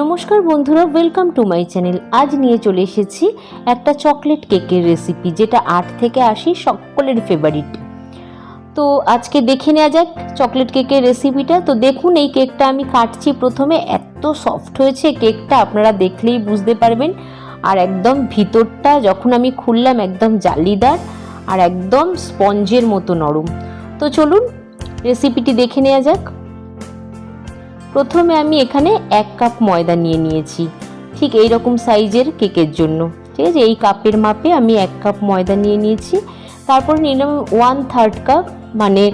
নমস্কার বন্ধুরা welcome to my channel আজ নিয়ে চলে এসেছি একটা চকলেট কেকের রেসিপি যেটা আট থেকে আশি সকলের ফেভারিট তো আজকে দেখে নেওয়া যাক চকলেট কেকের রেসিপিটা তো দেখুন, এই কেকটা আমি কাটছি প্রথমে। এত সফট হয়েছে কেকটা আপনারা দেখলেই বুঝতে পারবেন। আর একদম ভিতরটা যখন আমি খুললাম, একদম জালিদার আর একদম স্পঞ্জের মতো নরম। তো চলুন রেসিপিটি দেখে নেওয়া যাক। প্রথমে আমি এখানে এক কাপ ময়দা নিয়ে নিয়েছি। ঠিক এই রকম সাইজের কেকের জন্য। ঠিক আছে, এই কাপের মাপে আমি এক কাপ ময়দা নিয়ে নিয়েছি। তারপর নিলাম ওয়ান থার্ড কাপ মানে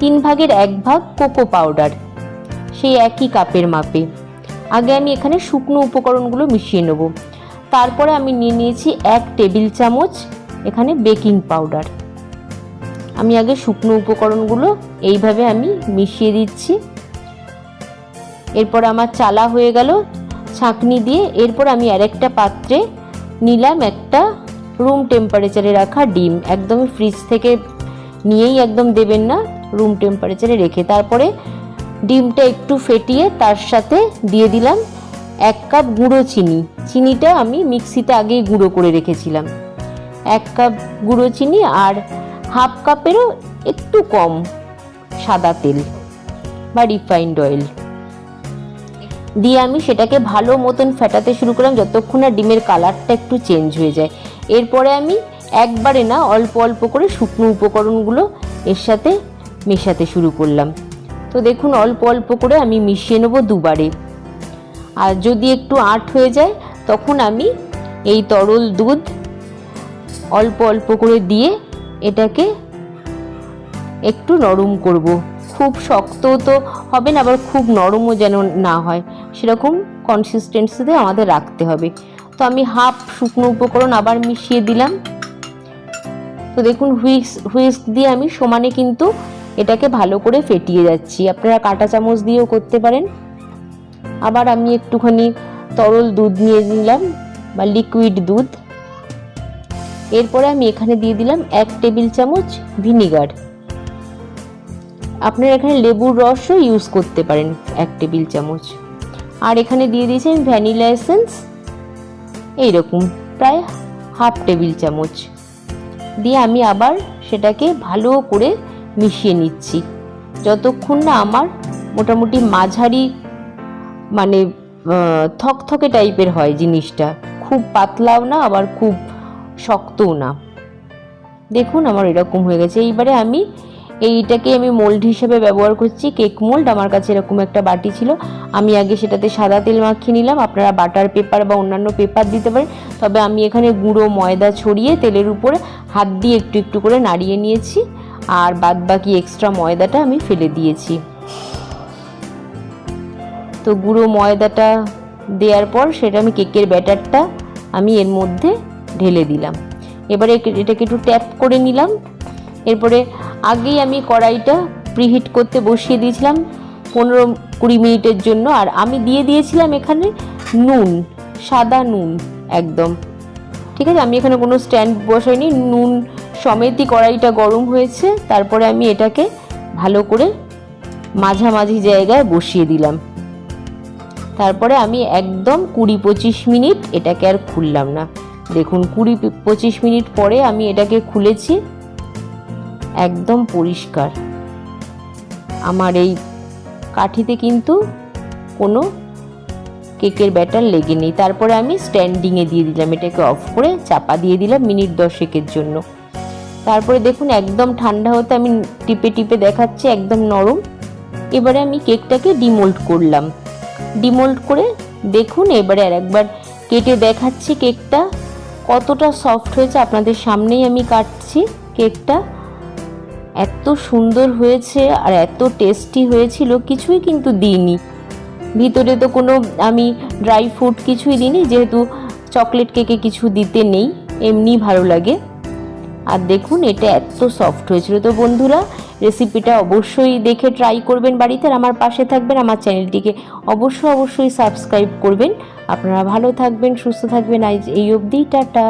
তিন ভাগের এক ভাগ কোকো পাউডার সেই একই কাপের মাপে। আগে আমি এখানে শুকনো উপকরণগুলো মিশিয়ে নেব। তারপরে আমি নিয়ে নিয়েছি এক টেবিল চামচ এখানে বেকিং পাউডার আমি আগে শুকনো উপকরণগুলো এইভাবে আমি মিশিয়ে দিচ্ছি। এরপর আমার চালা হয়ে গেল, ছাঁকনি দিয়ে। এরপর আমি আরেকটা পাত্রে নিলাম একটা রুম টেম্পারেচারে রাখা ডিম। একদমই ফ্রিজ থেকে নিয়েই একদম দেবেন না রুম টেম্পারেচারে রেখে। তারপরে ডিমটা একটু ফেটিয়ে তার সাথে দিয়ে দিলাম এক কাপ গুঁড়ো চিনি। চিনিটা আমি মিক্সিতে আগেই গুঁড়ো করে রেখেছিলাম। এক কাপ গুঁড়ো চিনি আর হাফ কাপেরও একটু কম সাদা তেল বা রিফাইন্ড অয়েল দিয়ে আমি সেটাকে ভালো মতন ফেটাতে শুরু করলাম যতক্ষণ না ডিমের কালারটা একটু চেঞ্জ হয়ে যায়। এরপরে আমি একবারে না অল্প অল্প করে শুকনো উপকরণগুলো এর সাথে মেশাতে শুরু করলাম। তো দেখুন অল্প অল্প করে আমি মিশিয়ে নেব দুবারে। আর যদি একটু আট হয়ে যায়, তখন আমি এই তরল দুধ অল্প অল্প করে দিয়ে এটাকে একটু নরম করব। খুব শক্ত তো হবে না, আবার খুব নরমও যেন না হয়। সেরকম কনসিস্টেন্সিতে আমাদের রাখতে হবে। তো আমি হাফ শুকনো উপকরণ আবার মিশিয়ে দিলাম। তো দেখুন হুইক্স হুইস্ক দিয়ে আমি সমানে কিন্তু এটাকে ভালো করে ফেটিয়ে যাচ্ছি। আপনারা কাঁটা চামচ দিয়েও করতে পারেন। আবার আমি একটুখানি তরল দুধ নিয়ে নিলাম, বা লিকুইড দুধ। এরপরে আমি এখানে দিয়ে দিলাম এক টেবিল চামচ ভিনিগার আপনারা এখানে লেবুর রসও ইউজ করতে পারেন এক টেবিল চামচ। আর এখানে দিয়ে দিয়েছেন ভ্যানিলা এসেন্স। এইরকম প্রায় হাফ টেবিল চামচ। দিয়ে আমি আবার সেটাকে ভালো করে মিশিয়ে নিচ্ছি। যতক্ষণ না আমার মোটামুটি মাঝারি মানে থকথকে টাইপের হয় জিনিসটা। খুব পাতলাও না, আবার খুব শক্তও না। দেখুন আমার এরকম হয়ে গেছে। এইবারে আমি এইটাকে আমি মোল্ড হিসেবে ব্যবহার করছি। কেক মোল্ড আমার কাছে এরকম একটা বাটি ছিল। আমি আগে সেটাতে সাদা তেল মাখিয়ে নিলাম। আপনারা বাটার পেপার বা অন্যান্য পেপার দিতে পারেন। তবে আমি এখানে গুঁড়ো, ময়দা ছড়িয়ে তেলের উপরে হাত দিয়ে একটু একটু করে নাড়িয়ে নিয়েছি। আর বাদ বাকি এক্সট্রা ময়দাটা আমি ফেলে দিয়েছি। তো গুঁড়ো, ময়দাটা দেওয়ার পর সেটা আমি কেকের ব্যাটারটা আমি এর মধ্যে ঢেলে দিলাম। এবারে এটাকে একটু ট্যাপ করে নিলাম। এরপরে আগেই আমি কড়াইটা প্রিহিট করতে বসিয়ে দিয়েছিলাম পনেরো কুড়ি মিনিটের জন্য, আর আমি দিয়ে দিয়েছিলাম এখানে নুন, সাদা নুন একদম। ঠিক আছে? আমি এখানে কোনো স্ট্যান্ড বসাইনি, নুন সমেতই কড়াইটা গরম হয়েছে, তারপরে আমি এটাকে ভালো করে মাঝামাঝি জায়গায় বসিয়ে দিলাম। তারপরে আমি একদম কুড়ি পঁচিশ মিনিট এটাকে আর খুললাম না। দেখুন, কুড়ি পঁচিশ মিনিট পরে আমি এটাকে খুলেছি। একদম পরিষ্কার। আমার এই কাঠিতে কিন্তু কোনো কেকের ব্যাটার লেগে নেই। তারপরে আমি স্ট্যান্ডিংয়ে দিয়ে দিলাম, এটাকে অফ করে চাপা দিয়ে দিলাম মিনিট দশেকের জন্য। তারপরে দেখুন একদম ঠান্ডা হতে আমি টিপে টিপে দেখাচ্ছি, একদম নরম। এবারে আমি কেকটাকে ডিমোল্ড করলাম। ডিমোল্ড করে দেখুন, এবারে আর একবার কেটে দেখাচ্ছি কেকটা। কতটা সফট হয়েছে, আপনাদের সামনেই আমি কাটছি কেকটা। এত সুন্দর হয়েছে আর এত টেস্টি হয়েছিল, কিছুই কিন্তু দিইনি। ভিতরে তো কোনো আমি ড্রাই ফ্রুট কিছুই দিইনি, যেহেতু চকলেট কেকে কিছু দিতে নেই এমনি ভালো লাগে। আর দেখুন, এটা এত সফট হয়েছিল। তো বন্ধুরা রেসিপিটা অবশ্যই দেখে ট্রাই করবেন বাড়িতে আর আমার পাশে থাকবেন, আমার চ্যানেলটিকে অবশ্যই অবশ্যই সাবস্ক্রাইব করবেন। আপনারা ভালো থাকবেন, সুস্থ থাকবেন। আজ এই অবধি, টাটা।